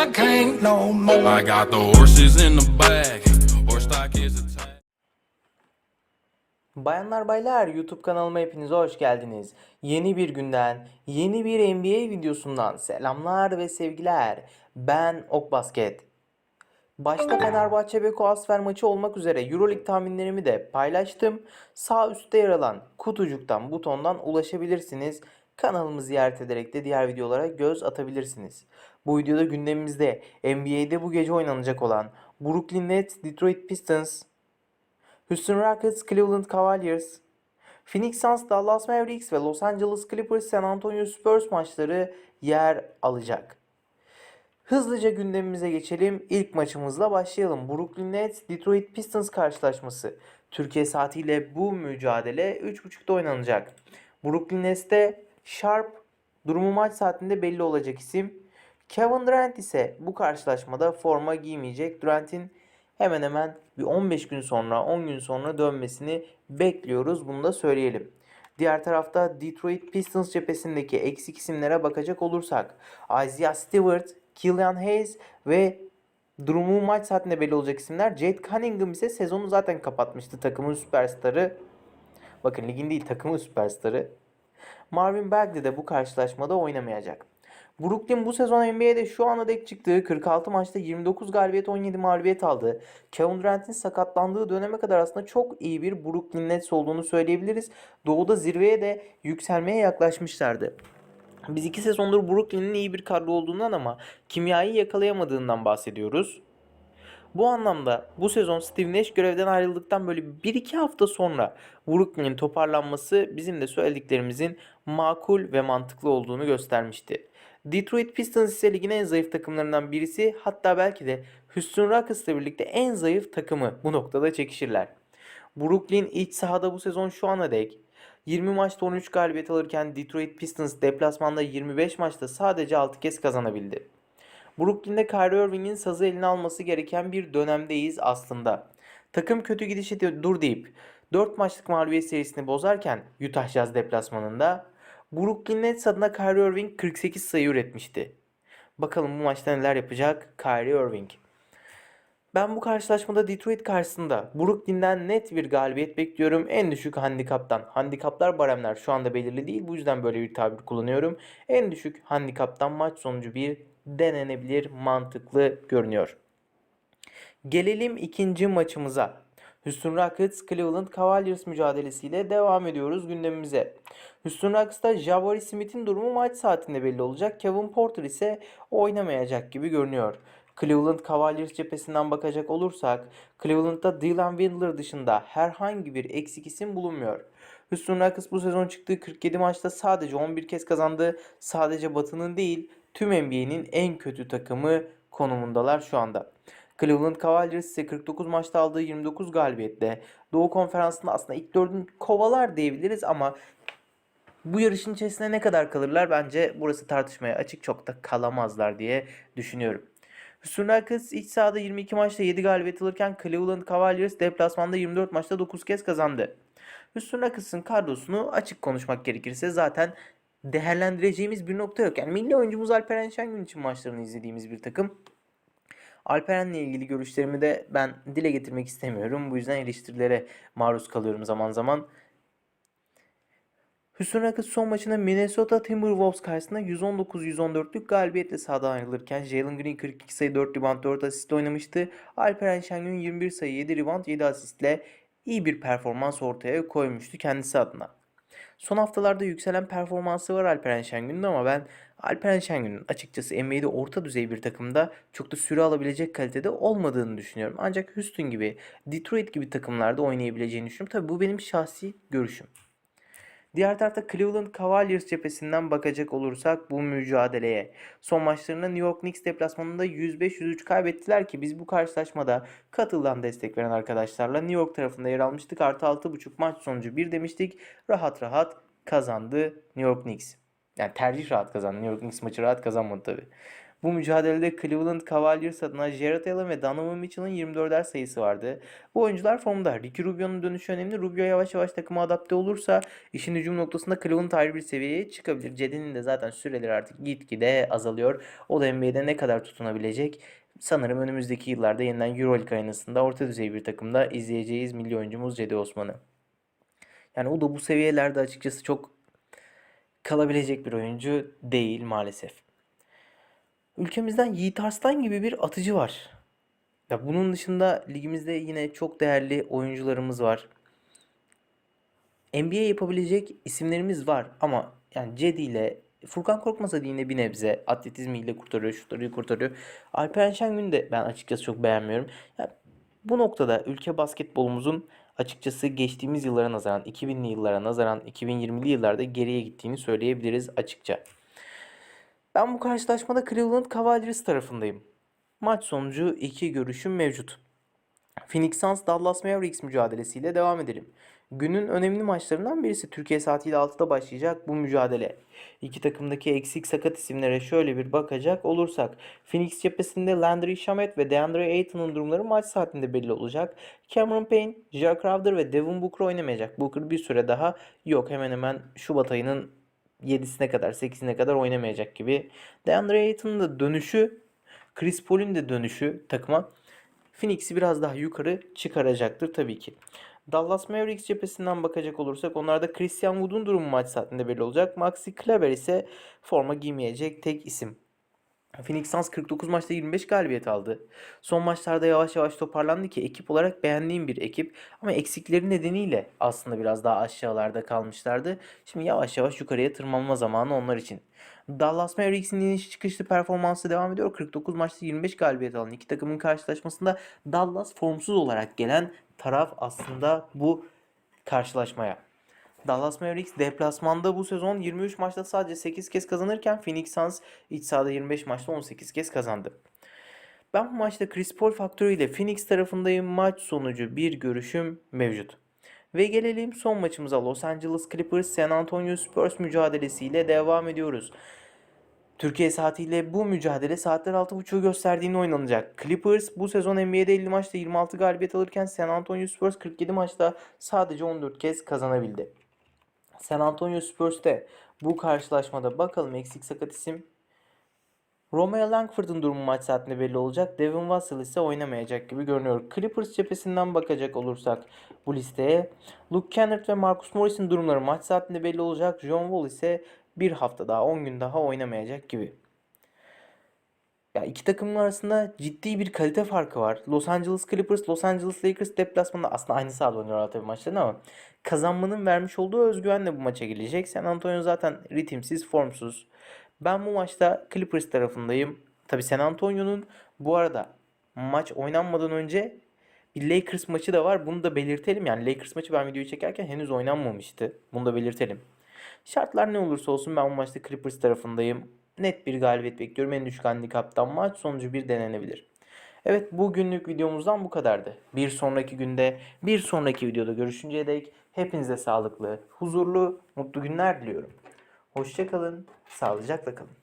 I can't no more. I got the horses in the back. Horse stock is attached. Bayanlar baylar YouTube kanalıma hepinize hoş geldiniz. Yeni bir günden, yeni bir NBA videosundan selamlar ve sevgiler. Ben Ok Basket. Başta Fenerbahçe Beko Asfer maçı olmak üzere Euroleague tahminlerimi de paylaştım. Sağ üstte yer alan kutucuktan butondan ulaşabilirsiniz. Kanalımı ziyaret ederek de diğer videolara göz atabilirsiniz. Bu videoda gündemimizde NBA'de bu gece oynanacak olan Brooklyn Nets, Detroit Pistons, Houston Rockets, Cleveland Cavaliers, Phoenix Suns, Dallas Mavericks ve Los Angeles Clippers, San Antonio Spurs maçları yer alacak. Hızlıca gündemimize geçelim. İlk maçımızla başlayalım. Brooklyn Nets, Detroit Pistons karşılaşması. Türkiye saatiyle bu mücadele 3.30'da oynanacak. Brooklyn Nets'te Sharp durumu maç saatinde belli olacak isim. Kevin Durant ise bu karşılaşmada forma giymeyecek. Durant'in hemen hemen bir 15 gün sonra 10 gün sonra dönmesini bekliyoruz. Bunu da söyleyelim. Diğer tarafta Detroit Pistons cephesindeki eksik isimlere bakacak olursak Isaiah Stewart, Killian Hayes ve durumu maç saatinde belli olacak isimler. Jade Cunningham ise sezonu zaten kapatmıştı takımın süperstarı. Bakın ligin değil takımın süperstarı. Marvin Bagley de bu karşılaşmada oynamayacak. Brooklyn bu sezon NBA'de şu ana dek çıktığı 46 maçta 29 galibiyet 17 mağlubiyet aldı. Kevin Durant'in sakatlandığı döneme kadar aslında çok iyi bir Brooklyn Nets olduğunu söyleyebiliriz. Doğuda zirveye de yükselmeye yaklaşmışlardı. Biz iki sezondur Brooklyn'in iyi bir kadro olduğundan ama kimyayı yakalayamadığından bahsediyoruz. Bu anlamda bu sezon Steve Nash görevden ayrıldıktan böyle 1-2 hafta sonra Brooklyn'in toparlanması bizim de söylediklerimizin makul ve mantıklı olduğunu göstermişti. Detroit Pistons ise ligin en zayıf takımlarından birisi hatta belki de Houston Rockets'la birlikte en zayıf takımı bu noktada çekişirler. Brooklyn iç sahada bu sezon şu ana dek 20 maçta 13 galibiyet alırken Detroit Pistons deplasmanda 25 maçta sadece 6 kez kazanabildi. Brooklyn'de Kyrie Irving'in sazı eline alması gereken bir dönemdeyiz aslında. Takım kötü gidişi de- dur deyip 4 maçlık mağlubiyet serisini bozarken Utah Jazz deplasmanında Brooklyn Nets adına Kyrie Irving 48 sayı üretmişti. Bakalım bu maçta neler yapacak Kyrie Irving. Ben bu karşılaşmada Detroit karşısında Brooklyn'den net bir galibiyet bekliyorum. En düşük handikaptan. Handikaplar baremler şu anda belirli değil. Bu yüzden böyle bir tabir kullanıyorum. En düşük handikaptan maç sonucu bir denenebilir mantıklı görünüyor. Gelelim ikinci maçımıza. Houston Rockets Cleveland Cavaliers mücadelesiyle devam ediyoruz gündemimize. Houston Rockets'ta Jabari Smith'in durumu maç saatinde belli olacak. Kevin Porter ise oynamayacak gibi görünüyor. Cleveland Cavaliers cephesinden bakacak olursak Cleveland'da Dylan Windler dışında herhangi bir eksik isim bulunmuyor. Houston Rockets bu sezon çıktığı 47 maçta sadece 11 kez kazandı. Sadece Batı'nın değil tüm NBA'nin en kötü takımı konumundalar şu anda. Cleveland Cavaliers ise 49 maçta aldığı 29 galibiyetle Doğu Konferansı'nda aslında ilk dördün kovalar diyebiliriz ama bu yarışın içerisinde ne kadar kalırlar bence burası tartışmaya açık çok da kalamazlar diye düşünüyorum. Houston Rockets iç sahada 22 maçta 7 galibiyet alırken Cleveland Cavaliers deplasmanda 24 maçta 9 kez kazandı. Houston Rockets'ın kadrosunu açık konuşmak gerekirse zaten değerlendireceğimiz bir nokta yok. Yani milli oyuncumuz Alperen Şengün için maçlarını izlediğimiz bir takım. Alperen'le ilgili görüşlerimi de ben dile getirmek istemiyorum. Bu yüzden eleştirilere maruz kalıyorum zaman zaman. Houston Rockets son maçında Minnesota Timberwolves karşısında 119-114'lük galibiyetle sahadan ayrılırken Jalen Green 42 sayı 4 rebound 4 asistle oynamıştı. Alperen Şengün 21 sayı 7 rebound 7 asistle iyi bir performans ortaya koymuştu kendisi adına. Son haftalarda yükselen performansı var Alperen Şengün'ün ama ben Alperen Şengün'ün açıkçası NBA'de orta düzey bir takımda çok da süre alabilecek kalitede olmadığını düşünüyorum. Ancak Houston gibi, Detroit gibi takımlarda oynayabileceğini düşünüyorum. Tabii bu benim şahsi görüşüm. Diğer tarafta Cleveland Cavaliers cephesinden bakacak olursak bu mücadeleye. Son maçlarında New York Knicks deplasmanında 105-103 kaybettiler ki biz bu karşılaşmada katıldan destek veren arkadaşlarla New York tarafında yer almıştık. Artı 6.5 maç sonucu 1 demiştik. Rahat rahat kazandı New York Knicks. Yani tercih rahat kazandı. New York Knicks maçı rahat kazanmadı tabii. Bu mücadelede Cleveland Cavaliers adına Jared Allen ve Donovan Mitchell'ın 24'er sayısı vardı. Bu oyuncular formda. Ricky Rubio'nun dönüşü önemli. Rubio yavaş yavaş takıma adapte olursa işin hücum noktasında Cleveland ayrı bir seviyeye çıkabilir. Cedi'nin de zaten süreleri artık gitgide azalıyor. O da NBA'de ne kadar tutunabilecek? Sanırım önümüzdeki yıllarda yeniden Euroleague arenasında orta düzey bir takımda izleyeceğiz milli oyuncumuz Cedi Osman'ı. Yani o da bu seviyelerde açıkçası çok kalabilecek bir oyuncu değil maalesef. Ülkemizden Yiğit Arslan gibi bir atıcı var. Ya bunun dışında ligimizde yine çok değerli oyuncularımız var. NBA yapabilecek isimlerimiz var ama yani Cedi ile Furkan Korkmaz hadi yine bir nebze atletizmiyle kurtarıyor, şutları kurtarıyor. Alperen Şengün'ü de ben açıkçası çok beğenmiyorum. Ya bu noktada ülke basketbolumuzun açıkçası geçtiğimiz yıllara nazaran, 2000'li yıllara nazaran 2020'li yıllarda geriye gittiğini söyleyebiliriz açıkça. Ben bu karşılaşmada Cleveland Cavaliers tarafındayım. Maç sonucu iki görüşüm mevcut. Phoenix Suns Dallas Mavericks mücadelesiyle devam edelim. Günün önemli maçlarından birisi Türkiye saatiyle 6'da başlayacak bu mücadele. İki takımdaki eksik sakat isimlere şöyle bir bakacak olursak Phoenix cephesinde Landry Shamet ve DeAndre Ayton'un durumları maç saatinde belli olacak. Cameron Payne, Jack Crowder ve Devin Booker oynamayacak. Booker bir süre daha yok hemen hemen Şubat ayının 7'sine kadar 8'ine kadar oynamayacak gibi. DeAndre Ayton'un da dönüşü Chris Paul'ün de dönüşü takıma Phoenix'i biraz daha yukarı çıkaracaktır tabii ki. Dallas Mavericks cephesinden bakacak olursak onlarda Christian Wood'un durumu maç saatinde belli olacak. Maxi Kleber ise forma giymeyecek tek isim. Phoenix Suns 49 maçta 25 galibiyet aldı. Son maçlarda yavaş yavaş toparlandı ki ekip olarak beğendiğim bir ekip ama eksikleri nedeniyle aslında biraz daha aşağılarda kalmışlardı. Şimdi yavaş yavaş yukarıya tırmanma zamanı onlar için. Dallas Mavericks'in iniş çıkışlı performansı devam ediyor. 49 maçta 25 galibiyet alan iki takımın karşılaşmasında Dallas formsuz olarak gelen taraf aslında bu karşılaşmaya. Dallas Mavericks deplasmanda bu sezon 23 maçta sadece 8 kez kazanırken Phoenix Suns iç sahada 25 maçta 18 kez kazandı. Ben bu maçta Chris Paul faktörüyle Phoenix tarafındayım. Maç sonucu bir görüşüm mevcut. Ve gelelim son maçımıza Los Angeles Clippers San Antonio Spurs mücadelesiyle devam ediyoruz. Türkiye saatiyle bu mücadele saatler 6.30'u gösterdiğini oynanacak. Clippers bu sezon NBA'de 50 maçta 26 galibiyet alırken San Antonio Spurs 47 maçta sadece 14 kez kazanabildi. San Antonio Spurs'te bu karşılaşmada bakalım eksik sakat isim Romeo Langford'un durumu maç saatinde belli olacak. Devin Vassell ise oynamayacak gibi görünüyor. Clippers cephesinden bakacak olursak bu listeye Luke Kennard ve Marcus Morris'in durumları maç saatinde belli olacak. John Wall ise bir hafta daha 10 gün daha oynamayacak gibi. Ya iki takımın arasında ciddi bir kalite farkı var. Los Angeles Clippers, Los Angeles Lakers deplasmanında aslında aynı sahada oynuyorlar tabii maçlarını ama kazanmanın vermiş olduğu özgüvenle bu maça gelecek. San Antonio zaten ritimsiz, formsuz. Ben bu maçta Clippers tarafındayım. Tabii San Antonio'nun bu arada maç oynanmadan önce bir Lakers maçı da var. Bunu da belirtelim. Yani Lakers maçı ben videoyu çekerken henüz oynanmamıştı. Bunu da belirtelim. Şartlar ne olursa olsun ben bu maçta Clippers tarafındayım. Net bir galibiyet bekliyorum. En düşük handikaptan maç sonucu bir denenebilir. Evet bugünlük videomuzdan bu kadardı. Bir sonraki günde, bir sonraki videoda görüşünceye dek hepinize sağlıklı, huzurlu, mutlu günler diliyorum. Hoşçakalın, sağlıcakla kalın.